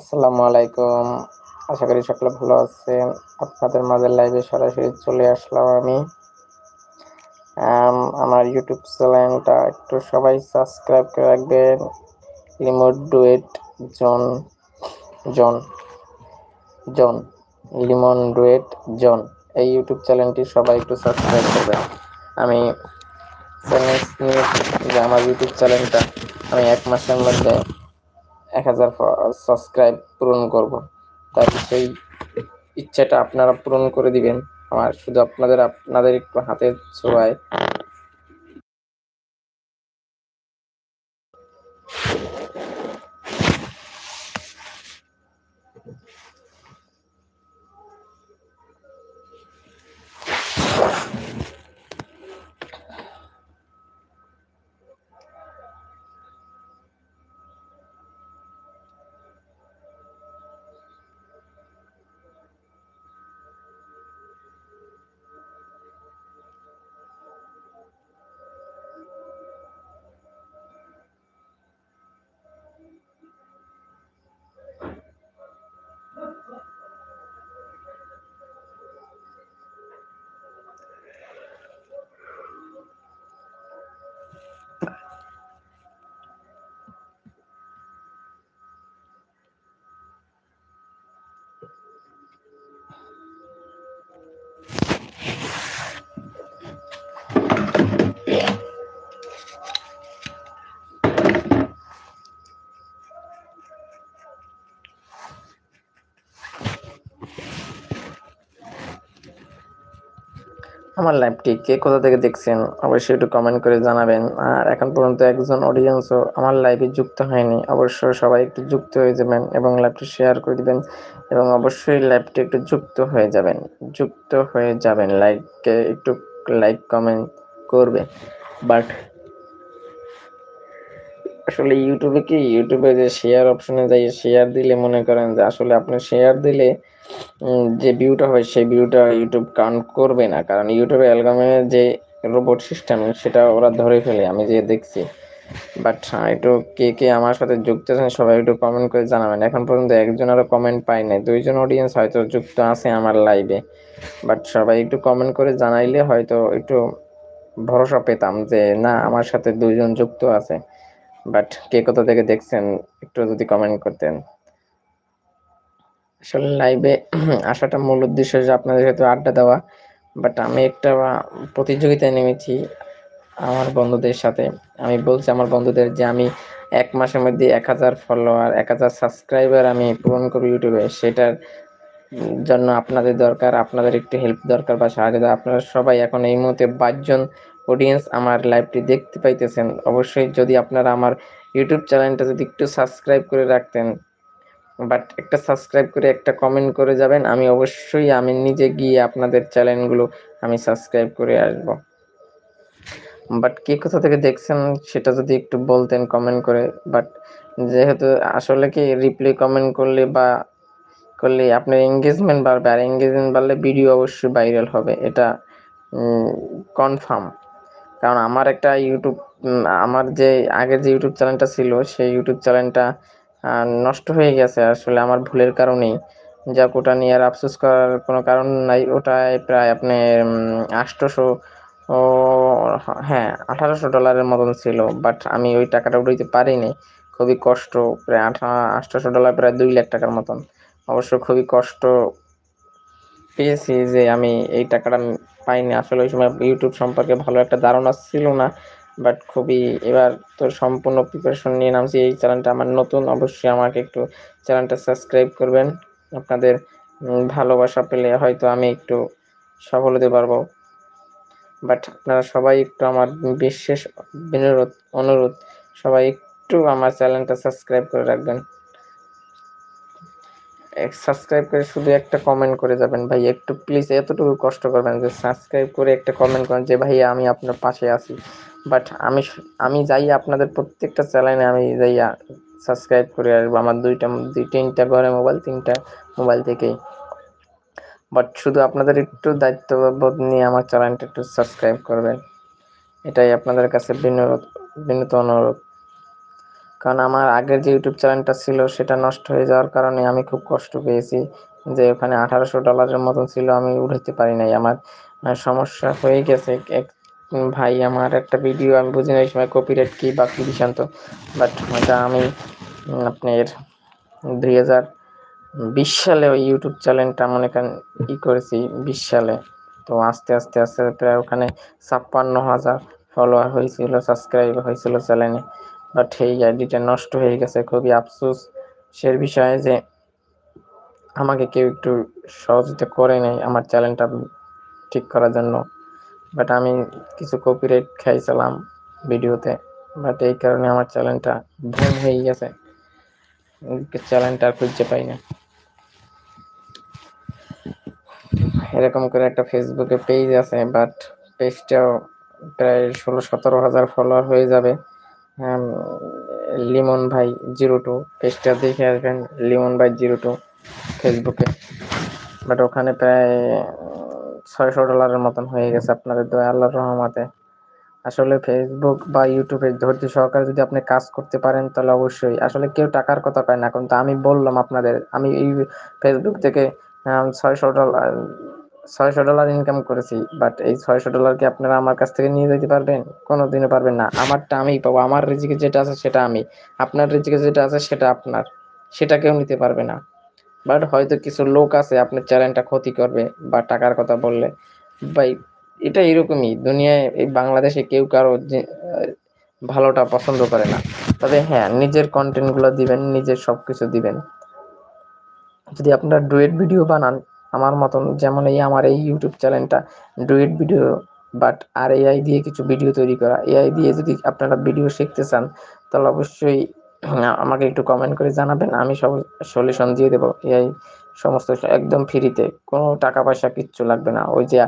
আসসালামু আলাইকুম। আশা করি সকলে ভালো আছেন। আপনাদের মাঝে লাইভে সরাসরি চলে আসলাম আমি। আমার ইউটিউব চ্যানেলটা একটু সবাই সাবস্ক্রাইব করে রাখবেন। রিমোট ডুয়েট জন জন জন লিমন ডুয়েট জন এই ইউটিউব চ্যানেলটি সবাই একটু সাবস্ক্রাইব করবেন। আমি চ্যানেল নিয়ে যে আমার ইউটিউব চ্যানেলটা আমি এক মাসের মধ্যে এক হাজার সাবস্ক্রাইব পূরণ করব। তাই সেই ইচ্ছাটা আপনারা পূরণ করে দিবেন। আমার শুধু আপনাদের আপনাদের একটু হাতের ছোঁয়ায়। আমার লাইভটি কে? কোথা থেকে দেখছেন? অবশ্যই একটু কমেন্ট করে জানাবেন। আর এখন পর্যন্ত একজন অডিয়েন্সও আমার লাইভে যুক্ত হয়নি। অবশ্যই সবাই একটু যুক্ত হয়ে যাবেন এবং লাইভটি শেয়ার করে দিবেন এবং অবশ্যই লাইভটি একটু যুক্ত হয়ে যাবেন। যুক্ত হয়ে যাবেন। লাইককে একটু লাইক কমেন্ট করবে। বাট আসলে ইউটিউবে কি? ইউটিউবে যে শেয়ার অপশনে যাই শেয়ার দিলে মনে করেন যে আসলে আপনি শেয়ার দিলে যে ভিউটা হয় সেই ভিউটা ইউটিউব কাউন্ট করবে না। কারণ ইউটিউবে অ্যালগামের যে রোবট সিস্টেম সেটা ওরা ধরে ফেলে, আমি যে দেখছি। বাট একটু কে কে আমার সাথে যুক্ত আছেন, সবাই একটু কমেন্ট করে জানাবেন। এখন পর্যন্ত একজন আরও কমেন্ট পাই নাই, দুইজন অডিয়েন্স হয়তো যুক্ত আছে আমার লাইভে বাট সবাই একটু কমেন্ট করে জানাইলে হয়তো একটু ভরসা পেতাম যে, না, আমার সাথে দুইজন যুক্ত আছে। বাট কে কোথা থেকে দেখছেন, একটু যদি কমেন্ট করতেন। আসলে লাইভে আসাটা মূল উদ্দেশ্য যে আপনাদের সাথে আড্ডা দেওয়া। বাট আমি একটা প্রতিযোগিতায় নেমেছি আমার বন্ধুদের সাথে। আমি বলছি আমার বন্ধুদের যে আমি এক মাসের মধ্যে এক হাজার ফলোয়ার এক হাজার সাবস্ক্রাইবার আমি পূরণ করব ইউটিউবে। সেটার জন্য আপনাদের দরকার, আপনাদের একটু হেল্প দরকার বা সাহায্য আপনারা সবাই এখন এই মুহূর্তে পাঁচজন অডিয়েন্স আমার লাইভটি দেখতে পাইতেছেন। অবশ্যই যদি আপনারা আমার ইউটিউব চ্যানেলটা যদি একটু সাবস্ক্রাইব করে রাখতেন বাট একটা সাবস্ক্রাইব করে, একটা কমেন্ট করে যাবেন। আমি অবশ্যই, আমি নিজে গিয়ে আপনাদের চ্যানেলগুলো আমি সাবস্ক্রাইব করে আসব। বাট কে কোথা থেকে দেখছেন, সেটা যদি একটু বলতেন কমেন্ট করে। বাট যেহেতু আসলে কি রিপ্লাই কমেন্ট করলে বা করলে আপনার এঙ্গেজমেন্ট বাড়বে। আর এঙ্গেজমেন্ট বাড়লে ভিডিও অবশ্যই ভাইরাল হবে। এটা কনফার্ম কারণ আমার একটা ইউটিউব আমার যে আগের যে ইউটিউব চ্যানেলটা ছিল, সেই ইউটিউব চ্যানেলটা নষ্ট হয়ে গেছে আসলে আমার ভুলের কারণেই। যাক, ওটা নিয়ে আর আফসোস করার কোনো কারণ নাই। ওটায় প্রায় আপনি আটশোশো, ও হ্যাঁ আঠারোশো ডলারের মতন ছিল। বাট আমি ওই টাকাটা উঠাইতে পারিনি। খুবই কষ্ট, প্রায় আঠা, আটশোশো ডলার প্রায় দুই লাখ টাকার মতন। অবশ্য খুবই কষ্ট পেয়েছি যে আমি এই টাকাটা পাইনি। আসলে ওই সময় ইউটিউব সম্পর্কে ভালো একটা ধারণা ছিল না। বাট খুবই এবার তো সম্পূর্ণ প্রিপারেশন নিয়ে নামছি। এই চ্যানেলটা আমার নতুন, অবশ্যই আমাকে একটু চ্যানেলটা সাবস্ক্রাইব করবেন। আপনাদের ভালোবাসা পেলে হয়তো আমি একটু সফল হতে পারব। বাট আপনারা সবাই একটু আমার বিশেষ বিনোদ অনুরোধ, সবাই একটু আমার চ্যানেলটা সাবস্ক্রাইব করে রাখবেন। সাবস্ক্রাইব করে শুধু একটা কমেন্ট করে যাবেন, ভাই। একটু প্লিজ এতটুকু কষ্ট করবেন যে সাবস্ক্রাইব করে একটা কমেন্ট করেন যে ভাই আমি আপনার পাশে আছি। বাট আমি আমি যাই আপনাদের প্রত্যেকটা চ্যানেলে আমি যাই সাবস্ক্রাইব করে আসব আমার দুইটা, দুই, তিনটা ঘরে মোবাইল তিনটা মোবাইল থেকেই। বাট শুধু আপনাদের একটু দায়িত্ববোধ নিয়ে আমার চ্যানেলটা একটু সাবস্ক্রাইব করবেন। এটাই আপনাদের কাছে বিনোদ বিনীত অনুরোধ। কারণ আমার আগের যে ইউটিউব চ্যানেলটা ছিল, সেটা নষ্ট হয়ে যাওয়ার কারণে আমি খুব কষ্ট পেয়েছি। যে ওখানে আঠারোশো ডলারের মতন ছিল, আমি উঠাতে পারি নাই। আমার সমস্যা হয়ে গেছে এক ভাই, আমার একটা ভিডিও আমি বুঝি না এই সময় কপিরাইট কি বা কি বিষান্ত বাট ওটা আমি আপনার দুই হাজার বিশ সালে ওই ইউটিউব চ্যানেলটা মনে করেন ই করেছি, বিশ সালে। তো আস্তে আস্তে আস্তে প্রায় ওখানে ছাপ্পান্ন হাজার ফলোয়ার হয়েছিল সাবস্ক্রাইব হয়েছিল চ্যানেলে বাট এই আইডিটা নষ্ট হয়ে গেছে, খুবই আফসোস সে বিষয়ে যে আমাকে কেউ একটু সহযোগিতা করে নেই আমার চ্যানেলটা ঠিক করার জন্য। বাট আমি কিছু কপিরাইট খাইছিলাম ভিডিওতে। বাট এই কারণে আমার চ্যানেলটা ভুল হয়ে গেছে। চ্যানেলটা আর খুঁজে পাই না। এরকম করে একটা ফেসবুকে পেজ আছে বাট পেজটাও প্রায় ষোলো সতেরো হাজার ফলোয়ার হয়ে যাবে। লিমন ভাই জিরো টু পেজটা দেখে আসবেন, লিমন ভাই জিরো টু ফেসবুকে বাট ওখানে প্রায় ছয়শো ডলারের মতন হয়ে গেছে আপনাদের দয়া, আল্লাহর রহমতে। আসলে ফেসবুক বা ইউটিউবে ধৈর্য সহকারে যদি আপনি কাজ করতে পারেন, তাহলে অবশ্যই। আসলে কেউ টাকার কথা পায় না কিন্তু আমি বললাম আপনাদের, আমি এই ফেসবুক থেকে ছয়শো ডলার ছয়শো ডলার ইনকাম করেছি বাট এই ছয়শো ডলার কি আপনারা আমার কাছ থেকে নিয়ে যেতে পারবেন? কোনো দিনও পারবেন না। আমারটা আমি পাবো, আমার রিজিকে যেটা আছে সেটা আমি। আপনার রিজিকে যেটা আছে সেটা আপনার, সেটা কেউ নিতে পারবে না। বাট হয়তো কিছু লোক আছে, আপনার চ্যানেলটা ক্ষতি করবে বা টাকার কথা বললে। ভাই, এটা এরকমই, দুনিয়ায় এই বাংলাদেশে কেউ কারও ভালোটা পছন্দ করে না। তবে হ্যাঁ নিজের কন্টেন্টগুলো দিবেন, নিজের সব কিছু দিবেন। যদি আপনারা ডুয়েট ভিডিও বানান, আমার মতন যেমন এই আমার এই ইউটিউব চ্যানেলটা, ডুয়েট ভিডিও বাট আর এআই দিয়ে কিছু ভিডিও তৈরি করা এআই দিয়ে যদি আপনারা ভিডিও শিখতে চান, তাহলে অবশ্যই আমাকে একটু কমেন্ট করে জানাবেন, আমি সব সলিউশন দিয়ে দেবো। এআই সমস্ত একদম ফ্রিতে কোনো টাকা পয়সা কিচ্ছু লাগবে না। ওই যে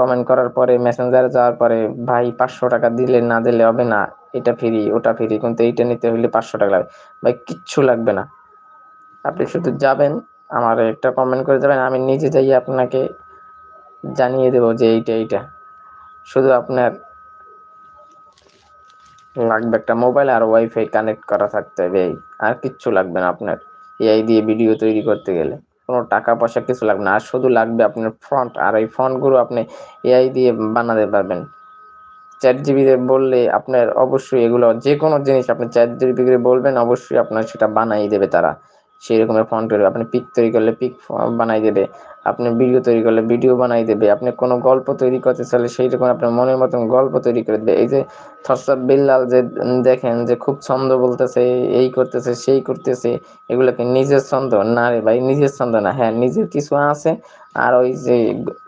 কমেন্ট করার পরে মেসেঞ্জারে যাওয়ার পরে, ভাই, পাঁচশো টাকা দিলে না দিলে হবে না, এটা ফ্রি ওটা ফ্রি কিন্তু এইটা নিতে হলে পাঁচশো টাকা লাগবে ভাই, কিচ্ছু লাগবে না। আপনি শুধু যাবেন, আমার একটা কমেন্ট করে দেবেন আমি নিজে যাই আপনাকে জানিয়ে দেবো যে এইটা এইটা। শুধু আপনার লাগবে একটা মোবাইল আর ওয়াইফাই কানেক্ট করা থাকতে হবে আর কিচ্ছু লাগবে না আপনার। এআই দিয়ে ভিডিও তৈরি করতে গেলে। কোনো টাকা পয়সা কিছু লাগবে না। আর শুধু লাগবে আপনার ফ্রন্ট আর এই ফ্রন্টগুলো আপনি এআই দিয়ে বানাতে পারবেন। চ্যাট জিবিতে বললে আপনার অবশ্যই এগুলো যে কোনো জিনিস আপনি চ্যাট জিবিকে বলবেন, অবশ্যই আপনার সেটা বানাই দেবে তারা। সেই রকমের ফন্ট করবে আপনি পিক তৈরি করলে পিক বানাই দেবে, আপনি ভিডিও তৈরি করলে ভিডিও বানাই দেবে, আপনি কোনো গল্প তৈরি করতে চাইলে সেই রকম আপনার মনের মতন গল্প তৈরি করে দেবে। এই যে থরসাব বিল্লাল যে দেখেন যে খুব ছন্দ বলতেছে, এই করতেছে, সেই করতেছে এগুলোকে নিজের ছন্দ? না রে ভাই, নিজের ছন্দ না। হ্যাঁ নিজের কিছু আছে, আর ওই যে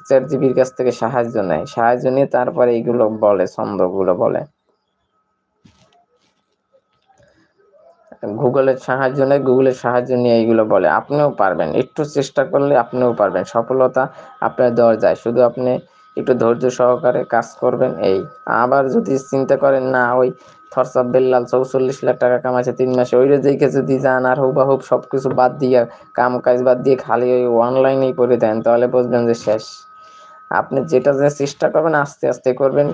চ্যাট জিবির কাছ থেকে সাহায্য নেয়। সাহায্য নিয়ে তারপরে এইগুলো বলে, ছন্দগুলো বলে। গুগলের সাহায্য নেয় গুগলের সাহায্য নিয়ে এইগুলো বলে। আপনিও পারবেন, একটু চেষ্টা করলে আপনিও পারবেন, সফলতা আপনার যায় শুধু আপনি একটু ধৈর্য সহকারে কাজ করবেন, এই। আবার যদি চিন্তা করেন, না, ওই থরসাব বেল্লাল চৌচল্লিশ লাখ টাকা কামাইছে তিন মাসে ওইটা দেখে যদি যান আর হুবাহুব সব কিছু বাদ দিয়ে কাম কাজ বাদ দিয়ে খালি ওই অনলাইনেই করে দেন, তাহলে বুঝবেন যে শেষ। আপনি যেটা যে চেষ্টা করবেন, আস্তে আস্তে করবেন,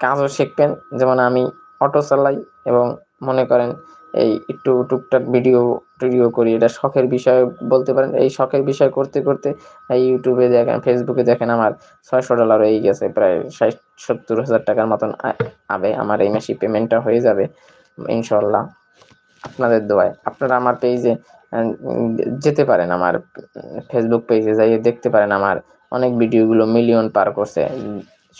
কাজও শিখবেন। যেমন আমি অটো চালাই এবং মনে করেন এই একটু টুকটাক ভিডিও টিডিও করি। এটা শখের বিষয় বলতে পারেন। এই শখের বিষয় করতে করতে ইউটিউবে দেখেন ফেসবুকে দেখেন আমার ছয়শো ডলার হয়ে গেছে। প্রায় ষাট, সত্তর হাজার টাকার মতন আবে আমার এই মাসে পেমেন্টটা হয়ে যাবে ইনশাল্লাহ আপনাদের দোয়ায়। আপনারা আমার পেজে যেতে পারেন আমার ফেসবুক পেজে যাইয়ে দেখতে পারেন আমার অনেক ভিডিওগুলো মিলিয়ন পার করছে।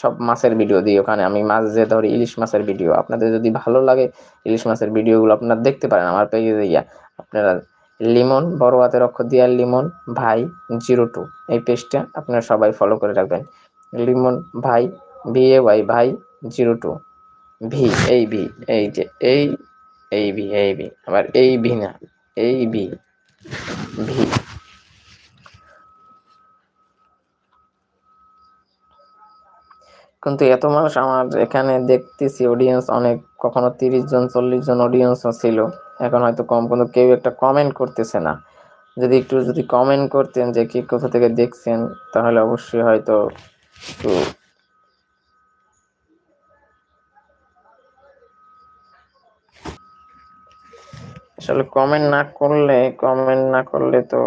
সব মাছের ভিডিও দিই ওখানে। আমি মাছ যে ধরি, ইলিশ মাছের ভিডিও আপনাদের যদি ভালো লাগে ইলিশ মাছের ভিডিওগুলো আপনারা দেখতে পারেন আমার পেজে দিয়া আপনারা লিমন, বড় হাতের অক্ষর দিয়া লিমন ভাই জিরো টু এই পেজটা আপনারা সবাই ফলো করে রাখবেন। লিমন ভাই ভি এ ওয়াই ভাই জিরো টু। ভি এই ভি এই যে, এই এই ভি এই ভি আবার এই ভি না, এই ভি ভি কিন্তু এত মানুষ আমার এখানে দেখতেছি অডিয়েন্স অনেক, কখনো তিরিশ জন, চল্লিশ জন অডিয়েন্সও ছিল। এখন হয়তো কম, কিন্তু কেউ একটা কমেন্ট করতেছে না। যদি একটু যদি কমেন্ট করতেন যে কে কোথা থেকে দেখছেন, তাহলে অবশ্যই হয়তো একটু আসলে কমেন্ট না করলে কমেন্ট না করলে তো